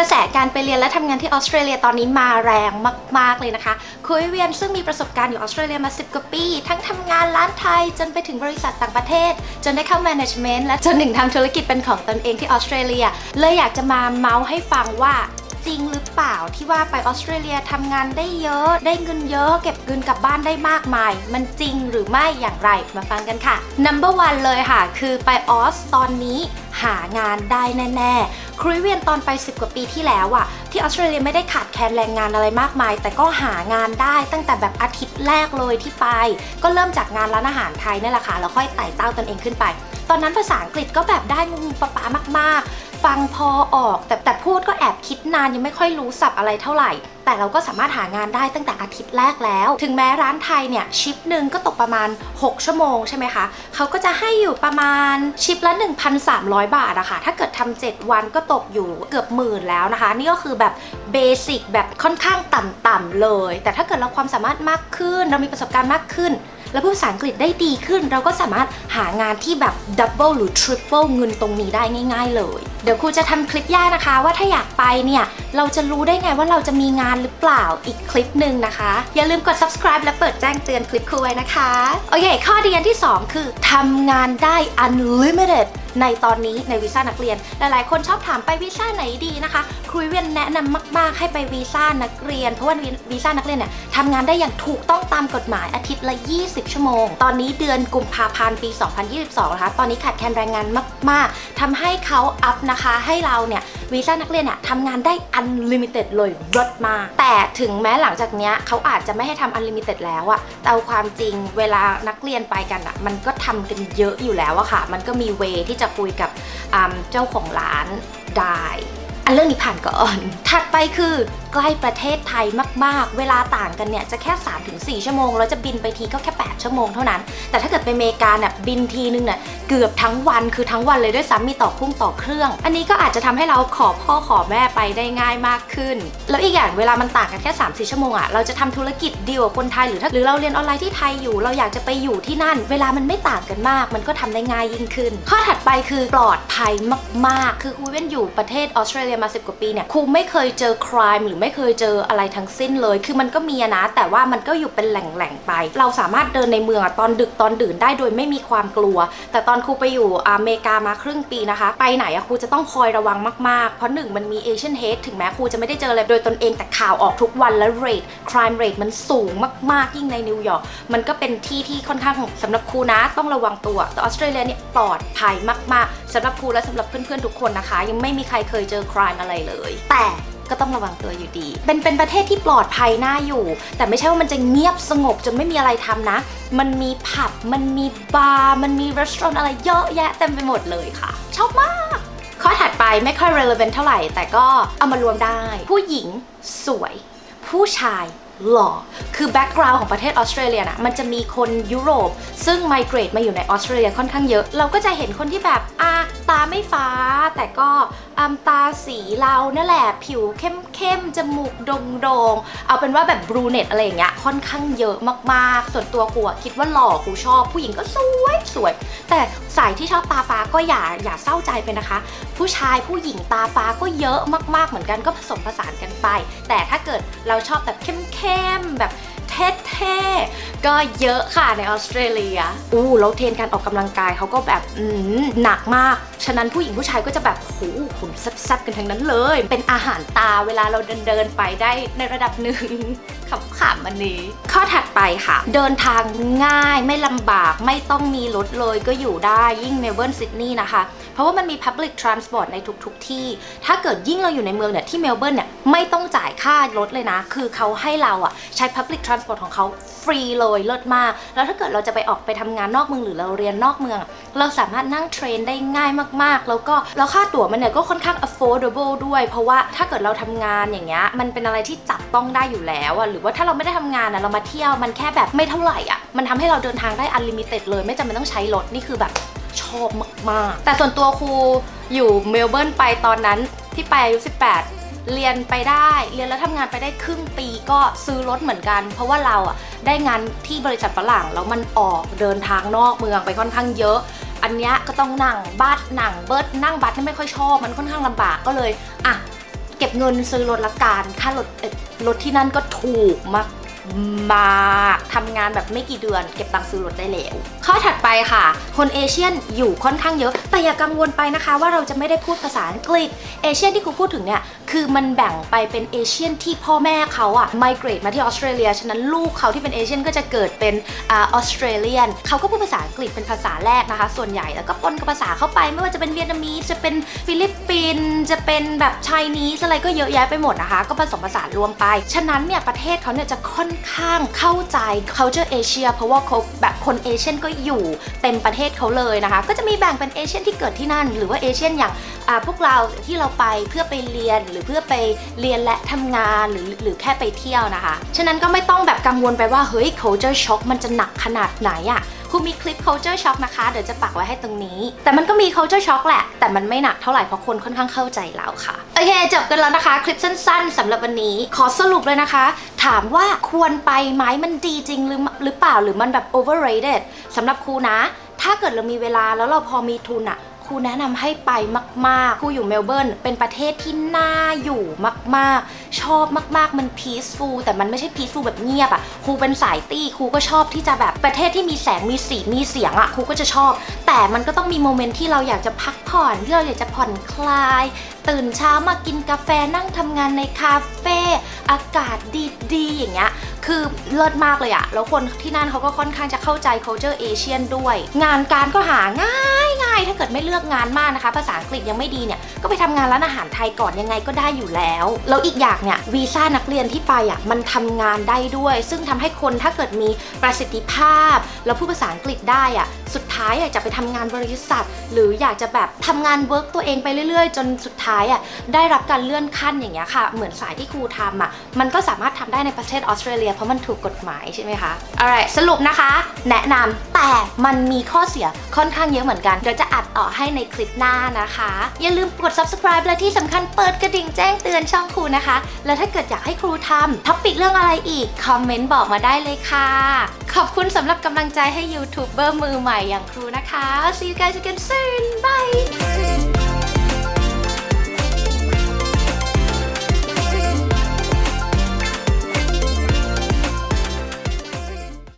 กระแสการไปเรียนและทำงานที่ออสเตรเลียตอนนี้มาแรงมาก ๆ เลยนะคะ คุยเวียนซึ่งมีประสบการณ์อยู่ออสเตรเลียมา 10 กว่าปี ทั้งทำงานร้านไทย จนไปถึงบริษัทต่างประเทศ จนได้เข้า management และจนถึงทำธุรกิจเป็นของตนเองที่ออสเตรเลียเลยอยากจะมาเมาส์ให้ฟังว่า จริงหรือเปล่าที่ว่าไปออสเตรเลียทำงานได้เยอะ ได้เงินเยอะ เก็บเงินกลับบ้านได้มากมาย มันจริงหรือไม่อย่างไรมาฟังกันค่ะ number one เลยค่ะ คือไปออสตอนนี้หางานได้แน่ๆครุยเวียนตอนไป10กว่าปีที่แล้วอะที่ออสเตรเลียไม่ได้ขาดแคลนแรงงานอะไรมากมาย แต่ก็หางานได้ตั้งแต่แบบอาทิตย์แรกเลยที่ไป ก็เริ่มจากงานร้านอาหารไทยนี่แหละค่ะแล้วค่อยไต่เต้าตนเองขึ้นไป ตอนนั้นภาษาอังกฤษก็แบบได้งูปะปามากๆ ฟังพอออก แต่แต่พูดก็แอบคิดนานยังไม่ค่อยรู้ศัพท์อะไรเท่าไหร่ แต่เราก็สามารถหางานได้ตั้งแต่อาทิตย์แรกแล้ว ถึงแม้ร้านไทยเนี่ยชิปหนึ่งก็ตกประมาณ 6 ชั่วโมงใช่ไหมคะเขาก็จะให้อยู่ประมาณชิปละ 1,300 บาทอะค่ะถ้าเกิดทำ7วันก็ตกอยู่เกือบหมื่นแล้วนะคะ นี่ก็คือแบบเบสิกแบบค่อนข้างต่ำๆเลย แต่ถ้าเกิดเราความสามารถมากขึ้น เรามีประสบการณ์มากขึ้น แล้วพูดภาษาอังกฤษได้ดีขึ้น เราก็สามารถหางานที่แบบดับเบิลหรือทริปเปิลเงินตรงนี้ได้ง่าย ๆ เลย เดี๋ยวครูจะทำคลิปย่านะคะ ว่าถ้าอยากไปเนี่ย เราจะรู้ได้ไงว่าเราจะมีงานหรือเปล่าอีกคลิปหนึ่งนะคะ อย่าลืมกด subscribe และเปิดแจ้งเตือนคลิปครูไว้นะคะโอเคข้อดีอันที่ 2 คือทำงานได้ unlimited ในตอนนี้ในวีซ่านักเรียน หลายๆ คนชอบถามไปวีซ่าไหนดีนะคะครูเวียนแนะนำมาก ๆ ให้ไปวีซ่านักเรียน เพราะว่าวีซ่านักเรียนเนี่ยทำงานได้อย่างถูกต้องตามกฎหมายอาทิตย์ละ 20 ชั่วโมง ตอนนี้เดือนกุมภาพันธ์ปี 2022 นะคะ ตอนนี้ขาดแคลนแรงงานมาก ๆทำให้เขาอัพนะคะให้เราเนี่ยวีซ่านักเรียนเนี่ยทำงานได้ unlimited เลยรดมา แต่ถึงแม้หลังจากเนี้ยเขาอาจจะไม่ให้ทำ unlimited แล้วอะแต่เอาความจริงเวลานักเรียนไปกันอะมันก็ทำกันเยอะอยู่แล้วอะค่ะ มันก็มีเวที่จะคุยกับเจ้าของร้านได้ อันเรื่องนี้ผ่านก่อน ถัดไปคือใกล้ประเทศไทยมากๆ เวลาต่างกันเนี่ยจะแค่ 3-4 ชั่วโมง แล้วจะบินไปทีก็แค่ 8 ชั่วโมงเท่านั้น แต่ถ้าเกิดไปอเมริกาเนี่ยบินทีนึงเนี่ยเกือบทั้งวันคือทั้งวันเลยด้วยซ้ำมีต่อคุ้งต่อเครื่อง อันนี้ก็อาจจะทำให้เราขอพ่อขอแม่ไปได้ง่ายมากขึ้น แล้วอีกอย่างเวลามันต่างกันแค่3-4ชั่วโมงอะเราจะทำธุรกิจดีลกับคนไทยหรือถ้าหรือเราเรียนออนไลน์ที่ไทยอยู่ เราอยากจะไปอยู่ที่นั่น เวลามันไม่ต่างกันมาก มันก็ทำได้ง่ายยิ่งขึ้น ข้อถัดไปคือปลอดภัยมากๆ คือครูเว้นอยู่ประเทศออสเตรเลียมา10กว่าปีเนี่ยครูไม่เคยเจอครหรือไม่เคยเจออะไรทั้งสิ้นเลย คือมันก็มีนะ แต่ว่ามันก็อยู่เป็นแหล่งๆไป เราสามารถเดินในเมืองตอนดึกตอนดื่นได้โดยไม่มีความกลัว แต่ตอนครูไปอยู่อเมริกามาครึ่งปีนะคะ ไปไหนอะครูจะต้องคอยระวังมากๆ เพราะหนึ่งมันมีเอเชียนเฮดถึงแม้ครูจะไม่ได้เจออะไรโดยตนเองแต่ข่าวออกทุกวันและเรท crime rate มันสูงมากๆ ยิ่งในนิวยอร์กมันก็เป็นที่ที่ค่อนข้างสำหรับครูนะต้องระวังตัวแต่ออสเตรเลียเนี่ยปลอดภัยมากๆสำหรับครูและสำหรับเพื่อนๆทุกคนนะคะ ยังไม่มีใครเคยเจอ crime อะไรเลย แต่ ก็ต้องระวังตัวอยู่ดี เป็นเป็นประเทศที่ปลอดภัยน่าอยู่ แต่ไม่ใช่ว่ามันจะเงียบสงบจนไม่มีอะไรทำนะ มันมีผับ มันมีบาร์ มันมีร้านอะไรเยอะแยะเต็มไปหมดเลยค่ะ ชอบมาก ข้อถัดไปไม่ค่อย relevant เท่าไหร่ แต่ก็เอามารวมได้ ผู้หญิงสวย ผู้ชายหล่อ คือแบ็กกราวน์ของประเทศออสเตรเลียนะมันจะมีคนยุโรป ซึ่งไมเกรตมาอยู่ในออสเตรเลียค่อนข้างเยอะ เราก็จะเห็นคนที่แบบอะตาไม่ฟ้า แต่ก็ อ่าตาสีเรานี่ยแหละ ผิวเข้มเข้มจมูกโด่งๆเอาเป็นว่าแบบบรูเนตอะไรอย่างเงี้ยค่อนข้างเยอะมากๆ ส่วนตัวกูอะคิดว่าหล่อกูชอบ ผู้หญิงก็สวยสวย แต่สายที่ชอบตาฟ้าก็อย่าอย่าเศร้าใจไปนะคะ ผู้ชายผู้หญิงตาฟ้าก็เยอะมากๆเหมือนกันก็ผสมผสานกันไป แต่ถ้าเกิดเราชอบแบบเข้มๆแบบเท่ๆ ก็เยอะค่ะในออสเตรเลีย อู้แล้วเทรนการออกกำลังกายเขาก็แบบอืมหนักมาก ฉะนั้นผู้หญิงผู้ชายก็จะแบบโหหุ่นแซ่บๆกันทั้งนั้นเลย เป็นอาหารตาเวลาเราเดินเดินๆไปได้ในระดับหนึ่งขำๆอันนี้ ข้อถัดไปค่ะ เดินทางง่ายไม่ลำบากไม่ต้องมีรถเลยก็อยู่ได้ยิ่งเมลเบิร์นซิดนีย์นะคะ เพราะว่ามันมี Public Transport ในทุกๆทที่ ถ้าเกิดยิ่งเราอยู่ในเมืองเนี่ยที่เมลเบิร์นเนี่ยไม่ต้องจ่ายค่ารถเลยนะ คือเขาให้เราอะใช้ Public Transport ของเขาฟรีเลยเลิศมาก แล้วถ้าเกิดเราจะไปออกไปทำงานนอกเมืองหรือเราเรียนนอกเมือง เราสามารถนั่งเทรนได้ง่ายมากๆ แล้วก็แล้วค่าตั๋วมันเนี่ยก็ค่อนข้าง affordable ด้วย เพราะว่าถ้าเกิดเราทำงานอย่างเงี้ยมันเป็นอะไรที่จับต้องได้อยู่แล้วอะหรือว่าถ้าเราไม่ได้ทำงานอะเรามาเที่ยวมันแค่แบบไม่เท่าไหร่อะมันทำให้เราเดินทางได้ unlimited เลย ไม่จำเป็นต้องใช้รถนี่คือแบบชอบมากๆ แต่ส่วนตัวครูอยู่เมลเบิร์นไปตอนนั้นที่ไปอายุ18 เรียนไปได้ เรียนแล้วทำงานไปได้ครึ่งปีก็ซื้อรถเหมือนกัน เพราะว่าเราอะได้งานที่บริษัทฝรั่งแล้วมันออกเดินทางนอกเมืองไปค่อนข้างเยอะ อันนี้ก็ต้องนั่งบัสนั่งเบิร์ดนั่งบัสที่ไม่ค่อยชอบ มันค่อนข้างลำบากก็เลยอะเก็บเงินซื้อรถละกันค่ารถรถที่นั่นก็ถูกมากมากทำงานแบบไม่กี่เดือนเก็บตังค์ซื้อรถได้แล้ว ข้อถัดไปค่ะ คนเอเชียนอยู่ค่อนข้างเยอะ แต่อย่ากังวลไปนะคะว่าเราจะไม่ได้พูดภาษาอังกฤษ เอเชียนที่ครูพูดถึงเนี่ย คือมันแบ่งไปเป็นเอเชียนที่พ่อแม่เขาอะไมเกรดมาที่ออสเตรเลีย ฉะนั้นลูกเขาที่เป็นเอเชียนก็จะเกิดเป็นออสเตรเลียนเขาก็พูดภาษาอังกฤษเป็นภาษาแรกนะคะ ส่วนใหญ่แล้วก็ปนกับภาษาเข้าไปไม่ว่าจะเป็นเวียดนามีจะเป็นฟิลิปปินส์จะเป็นแบบไชนีสอะไรก็เยอะแยะไปหมดนะคะ ก็ผสมผสานรวมไป ฉะนั้นเนี่ยประเทศเขาเนี่ยจะค่อนข้างเข้าใจ culture Asia เพราะว่าเขาแบบคนเอเชียนก็อยู่เต็มประเทศเขาเลยนะคะ ก็จะมีแบ่งเป็นเอเชียนที่เกิดที่นั่น หรือว่าเอเชียนอย่าง พวกเราที่เราไปเพื่อไปเรียนหรือเพื่อไปเรียนและทำงานหรือหรือแค่ไปเที่ยวนะคะ ฉะนั้นก็ไม่ต้องแบบกังวลไปว่าเฮ้ย culture shock มันจะหนักขนาดไหนอะครูมีคลิป culture shock นะคะ เดี๋ยวจะปักไว้ให้ตรงนี้ แต่มันก็มี culture shock แหละ แต่มันไม่หนักเท่าไหร่เพราะคนค่อนข้างเข้าใจเราค่ะ โอเค จบกันแล้วนะคะ คลิปสั้นๆสำหรับวันนี้ ขอสรุปเลยนะคะ ถามว่าควรไปไหมมันดีจริงหรือหรือเปล่าหรือมันแบบ overrated สำหรับครูนะ ถ้าเกิดเรามีเวลาแล้วเราพอมีทุนอะ รูแนะนำให้ไปมากๆครูอยู่เมลเบิร์นเป็นประเทศที่น่าอยู่มากๆ ชอบมากๆมัน peaceful แต่มันไม่ใช่ peaceful แบบเงียบอะครูเป็นสายตี้ครูก็ชอบที่จะแบบประเทศที่มีแสงมีสีมีเสียงอะครูก็จะชอบ แต่มันก็ต้องมีโมเมนต์ที่เราอยากจะพักผ่อนที่เราอยากจะผ่อนคลาย ตื่นเช้ามากินกาแฟนั่งทำงานในคาเฟ่อากาศดีๆ อย่างเงี้ยคือเลิศมากเลยอะแล้วคนที่นั่นเขาก็ค่อนข้างจะเข้าใจ culture Asian ด้วย งานการก็หาง่าย ถ้าเกิดไม่เลือกงานมากนะคะ ภาษาอังกฤษยังไม่ดีเนี่ยก็ไปทำงานร้านอาหารไทยก่อนยังไงก็ได้อยู่แล้ว แล้วอีกอย่างเนี่ยวีซ่านักเรียนที่ไปอะมันทำงานได้ด้วย ซึ่งทำให้คนถ้าเกิดมีประสิทธิภาพ แล้วพูดภาษาอังกฤษได้อะ สุดท้ายอยากจะไปทำงานบริษัท หรืออยากจะแบบทำงานเวิร์กตัวเองไปเรื่อยๆ จนสุดท้ายอะได้รับการเลื่อนขั้นอย่างเงี้ยค่ะ เหมือนสายที่ครูทำอะมันก็สามารถทำได้ในประเทศออสเตรเลียเพราะมันถูกกฎหมายใช่ไหมคะ alright สรุปนะคะ แนะนำแต่มันมีข้อเสียค่อนข้างเยอะเหมือนกัน เดี๋ยวจะอัดต่อให้ในคลิปหน้านะคะ อย่าลืมกด subscribe และที่สำคัญเปิดกระดิ่งแจ้งเตือนช่องครูนะคะ แล้วถ้าเกิดอยากให้ครูทำท็อปิกเรื่องอะไรอีก คอมเมนต์บอกมาได้เลยค่ะ ขอบคุณสำหรับกำลังใจให้ยูทูบเบอร์มือใหม่อย่างครูนะคะ See you guys again soon bye